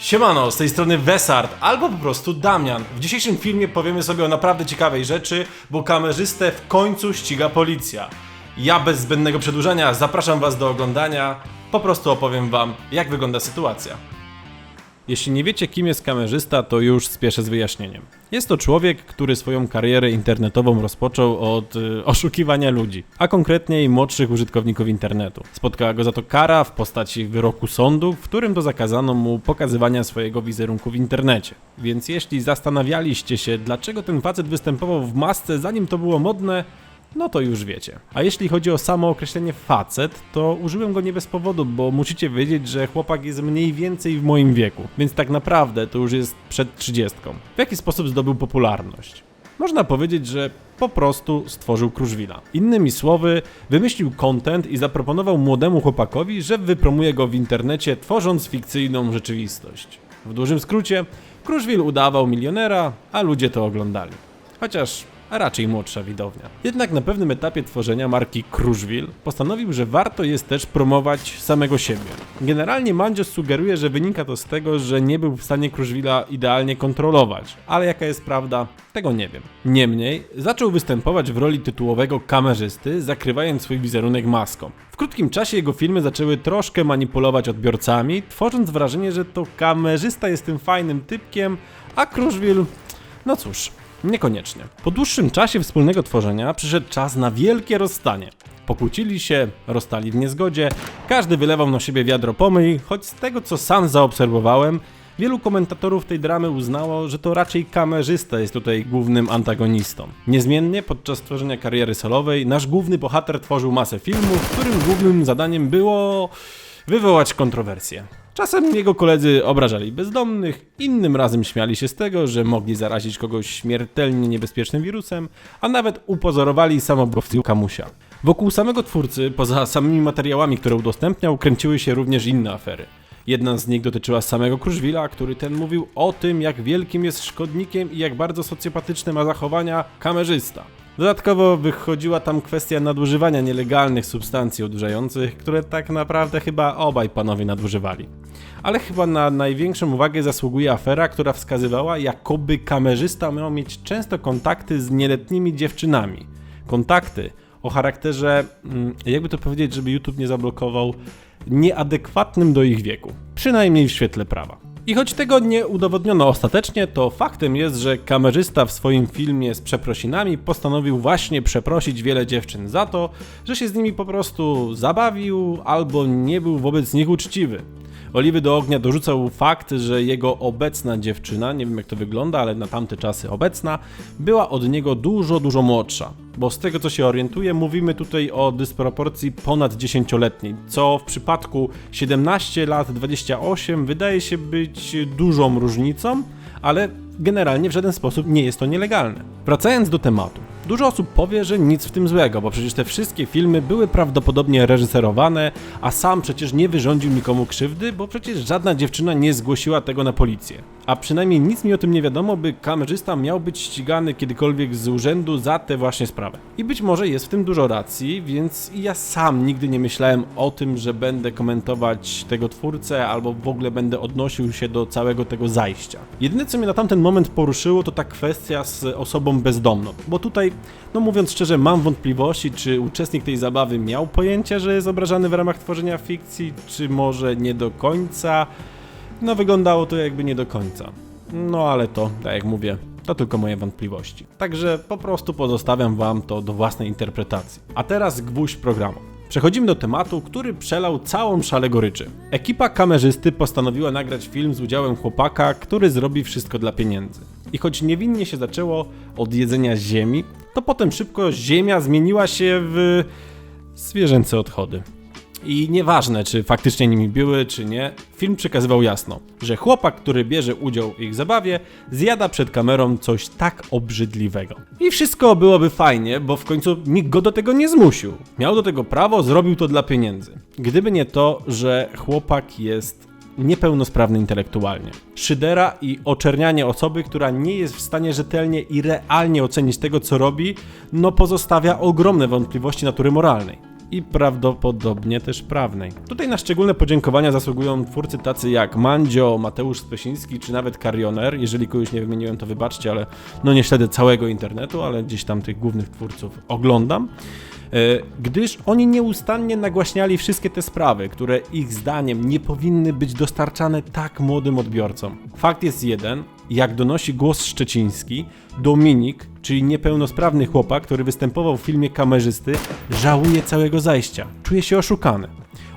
Siemano, z tej strony Wesart, albo po prostu Damian. W dzisiejszym filmie powiemy sobie o naprawdę ciekawej rzeczy, bo kamerzystę w końcu ściga policja. Ja bez zbędnego przedłużania zapraszam Was do oglądania. Po prostu opowiem Wam, jak wygląda sytuacja. Jeśli nie wiecie, kim jest kamerzysta, to już spieszę z wyjaśnieniem. Jest to człowiek, który swoją karierę internetową rozpoczął od y, oszukiwania ludzi, a konkretniej młodszych użytkowników internetu. Spotkała go za to kara w postaci wyroku sądu, w którym to zakazano mu pokazywania swojego wizerunku w internecie. Więc jeśli zastanawialiście się, dlaczego ten facet występował w masce zanim to było modne, no to już wiecie. A jeśli chodzi o samo określenie facet, to użyłem go nie bez powodu, bo musicie wiedzieć, że chłopak jest mniej więcej w moim wieku, więc tak naprawdę to już jest przed trzydziestką. W jaki sposób zdobył popularność? Można powiedzieć, że po prostu stworzył Kruszwila. Innymi słowy, wymyślił content i zaproponował młodemu chłopakowi, że wypromuje go w internecie, tworząc fikcyjną rzeczywistość. W dużym skrócie, Kruszwil udawał milionera, a ludzie to oglądali. Chociaż a raczej młodsza widownia. Jednak na pewnym etapie tworzenia marki Kruszwil postanowił, że warto jest też promować samego siebie. Generalnie Mandzios sugeruje, że wynika to z tego, że nie był w stanie Kruszwila idealnie kontrolować, ale jaka jest prawda, tego nie wiem. Niemniej, zaczął występować w roli tytułowego kamerzysty, zakrywając swój wizerunek maską. W krótkim czasie jego filmy zaczęły troszkę manipulować odbiorcami, tworząc wrażenie, że to kamerzysta jest tym fajnym typkiem, a Kruszwil, no cóż, Niekoniecznie. Po dłuższym czasie wspólnego tworzenia przyszedł czas na wielkie rozstanie. Pokłócili się, rozstali w niezgodzie, każdy wylewał na siebie wiadro pomyj, choć z tego co sam zaobserwowałem, wielu komentatorów tej dramy uznało, że to raczej kamerzysta jest tutaj głównym antagonistą. Niezmiennie podczas tworzenia kariery solowej nasz główny bohater tworzył masę filmów, którym głównym zadaniem było wywołać kontrowersje. Czasem jego koledzy obrażali bezdomnych, innym razem śmiali się z tego, że mogli zarazić kogoś śmiertelnie niebezpiecznym wirusem, a nawet upozorowali samobójstwo Kamusia. Wokół samego twórcy, poza samymi materiałami, które udostępniał, kręciły się również inne afery. Jedna z nich dotyczyła samego Kruszwila, który ten mówił o tym, jak wielkim jest szkodnikiem i jak bardzo socjopatyczne ma zachowania kamerzysta. Dodatkowo wychodziła tam kwestia nadużywania nielegalnych substancji odurzających, które tak naprawdę chyba obaj panowie nadużywali. Ale chyba na największą uwagę zasługuje afera, która wskazywała, jakoby kamerzysta miał mieć często kontakty z nieletnimi dziewczynami. Kontakty o charakterze, mm, jakby to powiedzieć, żeby YouTube nie zablokował, nieadekwatnym do ich wieku. Przynajmniej w świetle prawa. I choć tego nie udowodniono ostatecznie, to faktem jest, że kamerzysta w swoim filmie z przeprosinami postanowił właśnie przeprosić wiele dziewczyn za to, że się z nimi po prostu zabawił albo nie był wobec nich uczciwy. Oliwy do ognia dorzucał fakt, że jego obecna dziewczyna, nie wiem jak to wygląda, ale na tamte czasy obecna, była od niego dużo, dużo młodsza. Bo z tego co się orientuję, mówimy tutaj o dysproporcji ponad 10-letniej, co w przypadku 17 lat 28 wydaje się być dużą różnicą, ale generalnie w żaden sposób nie jest to nielegalne. Wracając do tematu. Dużo osób powie, że nic w tym złego, bo przecież te wszystkie filmy były prawdopodobnie reżyserowane, a sam przecież nie wyrządził nikomu krzywdy, bo przecież żadna dziewczyna nie zgłosiła tego na policję. A przynajmniej nic mi o tym nie wiadomo, by kamerzysta miał być ścigany kiedykolwiek z urzędu za tę właśnie sprawę. I być może jest w tym dużo racji, więc ja sam nigdy nie myślałem o tym, że będę komentować tego twórcę albo w ogóle będę odnosił się do całego tego zajścia. Jedyne co mnie na tamten moment poruszyło to ta kwestia z osobą bezdomną, bo tutaj no mówiąc szczerze, mam wątpliwości, czy uczestnik tej zabawy miał pojęcie, że jest obrażany w ramach tworzenia fikcji, czy może nie do końca. No wyglądało to jakby nie do końca. No ale to, tak jak mówię, to tylko moje wątpliwości. Także po prostu pozostawiam wam to do własnej interpretacji. A teraz gwóźdź programu. Przechodzimy do tematu, który przelał całą szalę goryczy. Ekipa kamerzysty postanowiła nagrać film z udziałem chłopaka, który zrobi wszystko dla pieniędzy. I choć niewinnie się zaczęło od jedzenia ziemi, to potem szybko ziemia zmieniła się w zwierzęce odchody. I nieważne, czy faktycznie nimi były, czy nie, film przekazywał jasno, że chłopak, który bierze udział w ich zabawie, zjada przed kamerą coś tak obrzydliwego. I wszystko byłoby fajnie, bo w końcu nikt go do tego nie zmusił. Miał do tego prawo, zrobił to dla pieniędzy. Gdyby nie to, że chłopak jest niepełnosprawny intelektualnie. Szydera i oczernianie osoby, która nie jest w stanie rzetelnie i realnie ocenić tego, co robi, no pozostawia ogromne wątpliwości natury moralnej. I prawdopodobnie też prawnej. Tutaj na szczególne podziękowania zasługują twórcy tacy jak Mandzio, Mateusz Spesiński czy nawet Karioner. Jeżeli kogoś nie wymieniłem, to wybaczcie, ale no nie śledzę całego internetu, ale gdzieś tam tych głównych twórców oglądam. E, gdyż oni nieustannie nagłaśniali wszystkie te sprawy, które ich zdaniem nie powinny być dostarczane tak młodym odbiorcom. Fakt jest jeden, jak donosi głos szczeciński, Dominik, czyli niepełnosprawny chłopak, który występował w filmie kamerzysty, żałuje całego zajścia. Czuje się oszukany.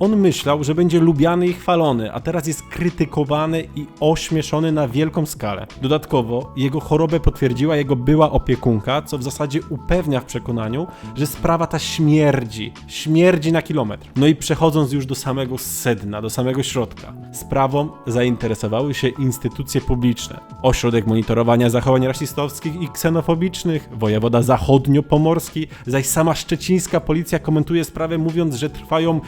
On myślał, że będzie lubiany i chwalony, a teraz jest krytykowany i ośmieszony na wielką skalę. Dodatkowo jego chorobę potwierdziła jego była opiekunka, co w zasadzie upewnia w przekonaniu, że sprawa ta śmierdzi, śmierdzi na kilometr. No i przechodząc już do samego sedna, do samego środka, sprawą zainteresowały się instytucje publiczne. Ośrodek Monitorowania Zachowań Rasistowskich i Ksenofobicznych, wojewoda zachodnio-pomorski, zaś sama szczecińska policja komentuje sprawę mówiąc, że trwają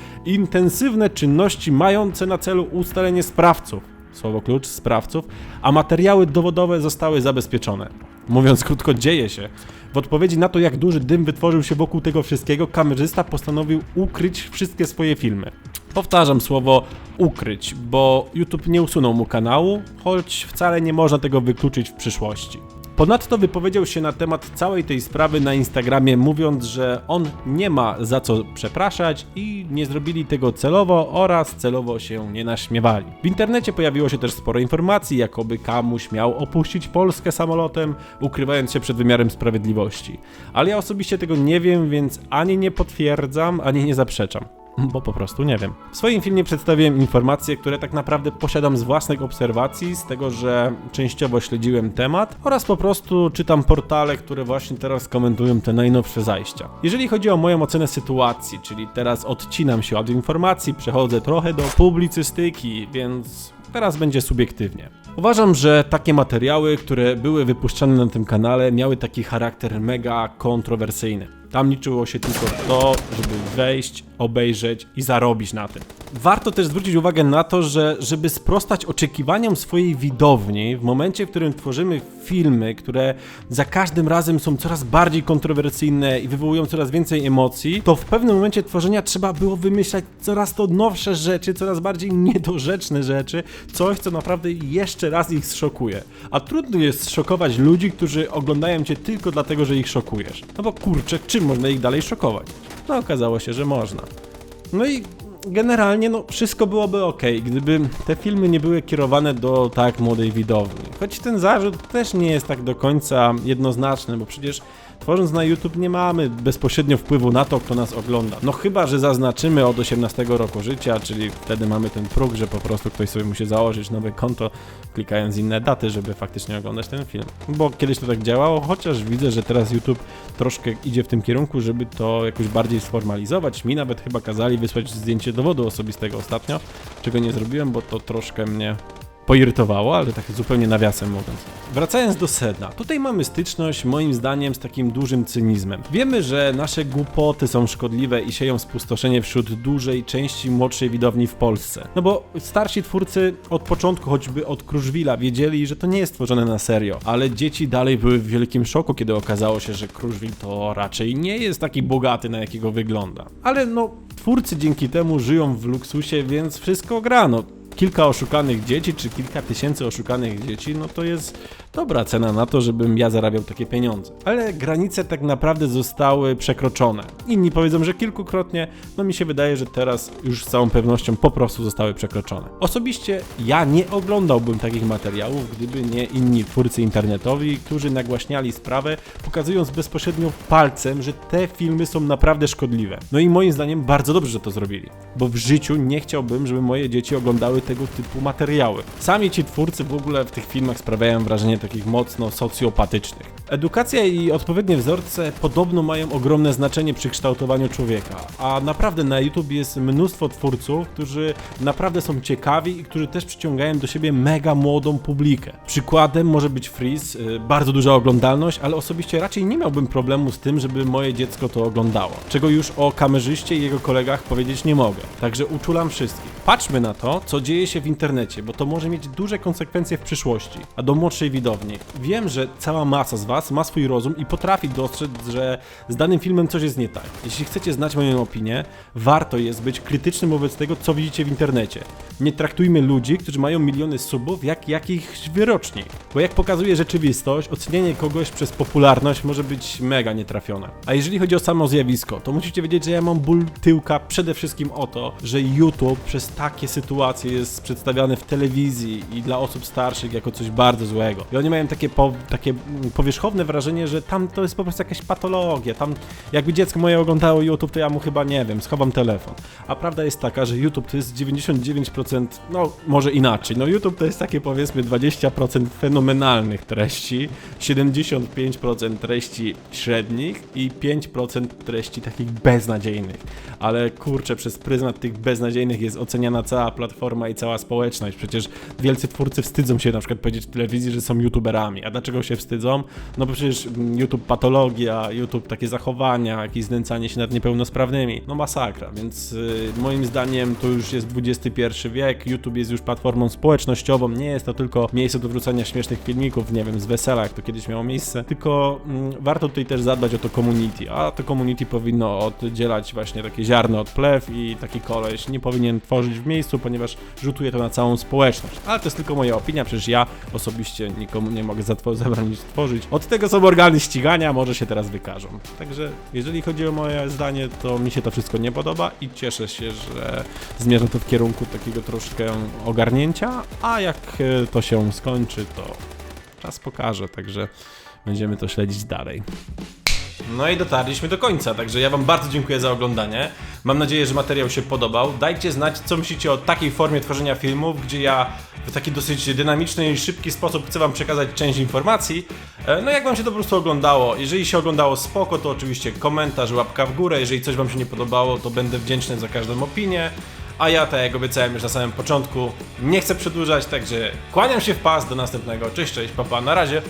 intensywne czynności mające na celu ustalenie sprawców. Słowo klucz sprawców, a materiały dowodowe zostały zabezpieczone. Mówiąc krótko, dzieje się. W odpowiedzi na to, jak duży dym wytworzył się wokół tego wszystkiego, kamerzysta postanowił ukryć wszystkie swoje filmy. Powtarzam słowo ukryć, bo YouTube nie usunął mu kanału, choć wcale nie można tego wykluczyć w przyszłości. Ponadto wypowiedział się na temat całej tej sprawy na Instagramie, mówiąc, że on nie ma za co przepraszać i nie zrobili tego celowo oraz celowo się nie naśmiewali. W internecie pojawiło się też sporo informacji, jakoby kamuś miał opuścić Polskę samolotem, ukrywając się przed wymiarem sprawiedliwości. Ale ja osobiście tego nie wiem, więc ani nie potwierdzam, ani nie zaprzeczam bo po prostu nie wiem. W swoim filmie przedstawiłem informacje, które tak naprawdę posiadam z własnych obserwacji, z tego, że częściowo śledziłem temat oraz po prostu czytam portale, które właśnie teraz komentują te najnowsze zajścia. Jeżeli chodzi o moją ocenę sytuacji, czyli teraz odcinam się od informacji, przechodzę trochę do publicystyki, więc teraz będzie subiektywnie. Uważam, że takie materiały, które były wypuszczane na tym kanale, miały taki charakter mega kontrowersyjny. Tam liczyło się tylko to, żeby wejść, obejrzeć i zarobić na tym. Warto też zwrócić uwagę na to, że żeby sprostać oczekiwaniom swojej widowni, w momencie, w którym tworzymy filmy, które za każdym razem są coraz bardziej kontrowersyjne i wywołują coraz więcej emocji, to w pewnym momencie tworzenia trzeba było wymyślać coraz to nowsze rzeczy, coraz bardziej niedorzeczne rzeczy, coś, co naprawdę jeszcze raz ich zszokuje. A trudno jest szokować ludzi, którzy oglądają cię tylko dlatego, że ich szokujesz. No bo kurczę, czym można ich dalej szokować? No okazało się, że można. No i generalnie no, wszystko byłoby ok, gdyby te filmy nie były kierowane do tak młodej widowni. Choć ten zarzut też nie jest tak do końca jednoznaczny, bo przecież tworząc na YouTube nie mamy bezpośrednio wpływu na to, kto nas ogląda. No chyba, że zaznaczymy od 18 roku życia, czyli wtedy mamy ten próg, że po prostu ktoś sobie musi założyć nowe konto, klikając inne daty, żeby faktycznie oglądać ten film. Bo kiedyś to tak działało, chociaż widzę, że teraz YouTube troszkę idzie w tym kierunku, żeby to jakoś bardziej sformalizować. Mi nawet chyba kazali wysłać zdjęcie dowodu osobistego ostatnio, czego nie zrobiłem, bo to troszkę mnie poirytowało, ale tak zupełnie nawiasem mówiąc. Wracając do sedna, tutaj mamy styczność moim zdaniem z takim dużym cynizmem. Wiemy, że nasze głupoty są szkodliwe i sieją spustoszenie wśród dużej części młodszej widowni w Polsce. No bo starsi twórcy od początku, choćby od Kruszwila, wiedzieli, że to nie jest tworzone na serio, ale dzieci dalej były w wielkim szoku, kiedy okazało się, że Kruszwil to raczej nie jest taki bogaty, na jakiego wygląda. Ale no, twórcy dzięki temu żyją w luksusie, więc wszystko gra, no kilka oszukanych dzieci, czy kilka tysięcy oszukanych dzieci, no to jest dobra cena na to, żebym ja zarabiał takie pieniądze. Ale granice tak naprawdę zostały przekroczone. Inni powiedzą, że kilkukrotnie, no mi się wydaje, że teraz już z całą pewnością po prostu zostały przekroczone. Osobiście ja nie oglądałbym takich materiałów, gdyby nie inni twórcy internetowi, którzy nagłaśniali sprawę, pokazując bezpośrednio palcem, że te filmy są naprawdę szkodliwe. No i moim zdaniem bardzo dobrze, że to zrobili, bo w życiu nie chciałbym, żeby moje dzieci oglądały tego typu materiały. Sami ci twórcy w ogóle w tych filmach sprawiają wrażenie takich mocno socjopatycznych. Edukacja i odpowiednie wzorce podobno mają ogromne znaczenie przy kształtowaniu człowieka, a naprawdę na YouTube jest mnóstwo twórców, którzy naprawdę są ciekawi i którzy też przyciągają do siebie mega młodą publikę. Przykładem może być Freeze, y, bardzo duża oglądalność, ale osobiście raczej nie miałbym problemu z tym, żeby moje dziecko to oglądało. Czego już o kamerzyście i jego kolegach powiedzieć nie mogę. Także uczulam wszystkich. Patrzmy na to, co dzieje się w internecie, bo to może mieć duże konsekwencje w przyszłości, a do młodszej widowni. Wiem, że cała masa z Was ma swój rozum i potrafi dostrzec, że z danym filmem coś jest nie tak. Jeśli chcecie znać moją opinię, warto jest być krytycznym wobec tego, co widzicie w internecie. Nie traktujmy ludzi, którzy mają miliony subów, jak jakichś wyroczni. Bo jak pokazuje rzeczywistość, ocenianie kogoś przez popularność może być mega nietrafione. A jeżeli chodzi o samo zjawisko, to musicie wiedzieć, że ja mam ból tyłka przede wszystkim o to, że YouTube przez takie sytuacje jest przedstawiany w telewizji i dla osób starszych jako coś bardzo złego. I oni mają takie, po, takie mm, powierzchowne wrażenie, że tam to jest po prostu jakaś patologia. Tam jakby dziecko moje oglądało YouTube, to ja mu chyba nie wiem, schowam telefon. A prawda jest taka, że YouTube to jest 99%, no może inaczej. No YouTube to jest takie powiedzmy 20% fenomenalnych treści, 75% treści średnich i 5% treści takich beznadziejnych. Ale kurczę, przez pryzmat tych beznadziejnych jest oceniana cała platforma i cała społeczność. Przecież wielcy twórcy wstydzą się na przykład powiedzieć w telewizji, że są youtuberami. A dlaczego się wstydzą? No bo przecież YouTube patologia, YouTube takie zachowania, jakieś znęcanie się nad niepełnosprawnymi. No masakra, więc y, moim zdaniem to już jest XXI wiek. YouTube jest już platformą społecznościową, nie jest to tylko miejsce do wrzucania śmiesznych filmików, nie wiem, z wesela, jak to kiedyś miało miejsce, tylko mm, warto tutaj też zadbać o to community, a to community powinno oddzielać właśnie takie ziarno od plew i taki koleś nie powinien tworzyć w miejscu, ponieważ rzutuje to na całą społeczność. Ale to jest tylko moja opinia, przecież ja osobiście nikomu nie mogę zabronić tworzyć. Od tego są organy ścigania, może się teraz wykażą. Także jeżeli chodzi o moje zdanie, to mi się to wszystko nie podoba i cieszę się, że zmierza to w kierunku takiego troszkę ogarnięcia, a jak e, to się skończy, to czas pokaże, także będziemy to śledzić dalej. No i dotarliśmy do końca, także ja Wam bardzo dziękuję za oglądanie. Mam nadzieję, że materiał się podobał. Dajcie znać, co myślicie o takiej formie tworzenia filmów, gdzie ja w taki dosyć dynamiczny i szybki sposób chcę Wam przekazać część informacji. E, No jak Wam się to po prostu oglądało? Jeżeli się oglądało spoko, to oczywiście komentarz, łapka w górę. Jeżeli coś Wam się nie podobało, to będę wdzięczny za każdą opinię. A ja, tak jak obiecałem już na samym początku, nie chcę przedłużać, także kłaniam się w pas do następnego. Cześć, cześć, papa, na razie.